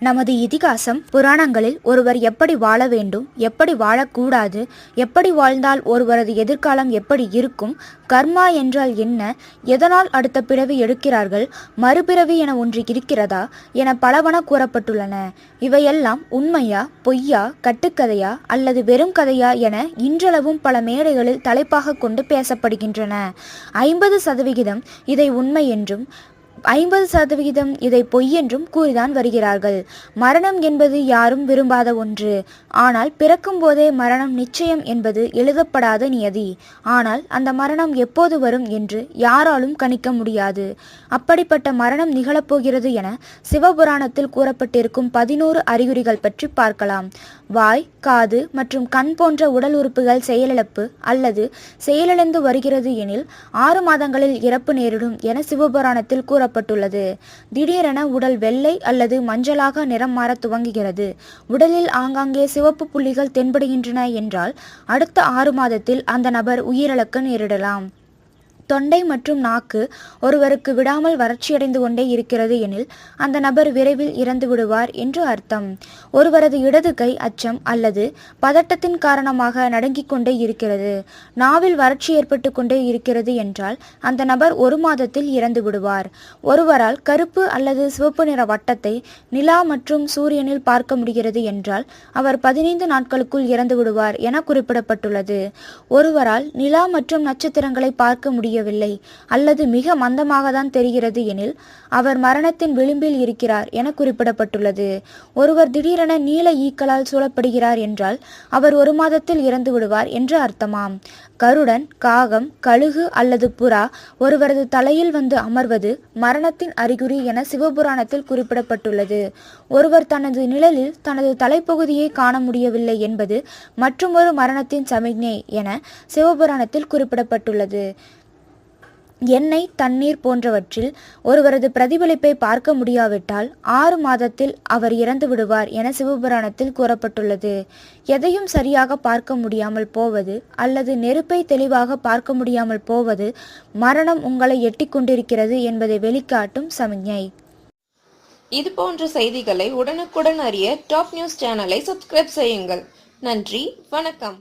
நமது இதிகாசம் புராணங்களில் ஒருவர் எப்படி வாழ வேண்டும் எப்படி வாழக்கூடாது எப்படி வாழ்ந்தால் ஒருவரது எதிர்காலம் எப்படி இருக்கும் கர்மா என்றால் என்ன எதனால் அடுத்த பிறவி எடுக்கிறார்கள் மறுபிறவி என ஒன்று இருக்கிறதா என பலவன கூறப்பட்டுள்ளன. இவையெல்லாம் உண்மையா பொய்யா கட்டுக்கதையா அல்லது வெறும் கதையா என இன்றளவும் பல மேடைகளில் தலைப்பாக கொண்டு பேசப்படுகின்றன. ஐம்பது சதவிகிதம் இதை உண்மை என்றும் ஐம்பது சதவிகிதம் இதை பொய் என்றும் கூறிதான் வருகிறார்கள். மரணம் என்பது யாரும் விரும்பாத ஒன்று. ஆனால் பிறக்கும் போதே மரணம் நிச்சயம் என்பது எழுதப்படாத நியதி. ஆனால் அந்த மரணம் எப்போது வரும் என்று யாராலும் கணிக்க முடியாது. அப்படிப்பட்ட மரணம் நிகழப்போகிறது என சிவபுராணத்தில் கூறப்பட்டிருக்கும் பதினோரு அறிகுறிகள் பற்றி பார்க்கலாம். வாய் காது மற்றும் கண் போன்ற உடல் உறுப்புகள் செயலிழப்பு அல்லது செயலிழந்து வருகிறது எனில் ஆறு மாதங்களில் இறப்பு நேரிடும் என சிவபுராணத்தில் கூறப்பட்டுள்ளது. திடீரென உடல் வெள்ளை அல்லது மஞ்சளாக நிறம் மாற துவங்குகிறது. உடலில் ஆங்காங்கே சிவப்பு புள்ளிகள் தென்படுகின்றன என்றால் அடுத்த ஆறு மாதத்தில் அந்த நபர் உயிரிழக்க நேரிடலாம். தொண்டை மற்றும் நாக்கு ஒருவருக்கு விடாமல் வறட்சியடைந்து கொண்டே இருக்கிறது எனில் அந்த நபர் விரைவில் இறந்து விடுவார் என்று அர்த்தம். ஒருவரது இடது கை அச்சம் அல்லது பதட்டத்தின் காரணமாக நடுங்கிக் கொண்டே இருக்கிறது. நாவில் வறட்சி ஏற்பட்டு கொண்டே இருக்கிறது என்றால் அந்த நபர் ஒரு மாதத்தில் இறந்து விடுவார். ஒருவரால் கருப்பு அல்லது சிவப்பு நிற வட்டத்தை நிலா மற்றும் சூரியனில் பார்க்க முடிகிறது என்றால் அவர் பதினைந்து நாட்களுக்குள் இறந்து விடுவார் என குறிப்பிடப்பட்டுள்ளது. ஒருவரால் நிலா மற்றும் நட்சத்திரங்களை பார்க்க முடியும் தெரியவில்லை அல்லது மிக மந்தமாக தான் தெரிகிறது எனில் அவர் மரணத்தின் விளிம்பில் இருக்கிறார் என குறிப்பிடப்பட்டுள்ளது. ஒருவர் திடீரென நீல ஈக்களால் சூழப்படுகிறார் என்றால் அவர் ஒரு மாதத்தில் இறந்து விடுவார் என்று அர்த்தமாம். கருடன் காகம் கழுகு அல்லது புறா ஒருவரது தலையில் வந்து அமர்வது மரணத்தின் அறிகுறி என சிவபுராணத்தில் குறிப்பிடப்பட்டுள்ளது. ஒருவர் தனது நிழலில் தனது தலைப்பகுதியை காண முடியவில்லை என்பது மற்றொரு மரணத்தின் சமிக்ஞை என சிவபுராணத்தில் குறிப்பிடப்பட்டுள்ளது. எண்ணெய் தண்ணீர் போன்றவற்றில் ஒருவரது பிரதிபலிப்பை பார்க்க முடியாவிட்டால் ஆறு மாதத்தில் அவர் இறந்து விடுவார் என சிவபுராணத்தில் கூறப்பட்டுள்ளது. எதையும் சரியாக பார்க்க முடியாமல் போவது அல்லது நெருப்பை தெளிவாக பார்க்க முடியாமல் போவது மரணம் உங்களை எட்டி கொண்டிருக்கிறது என்பதை வெளிக்காட்டும் சமிஞ்ஞை இது போன்ற செய்திகளை உடனுக்குடன் அறிய டாப் நியூஸ் சேனலை சப்ஸ்கிரைப் செய்யுங்கள். நன்றி வணக்கம்.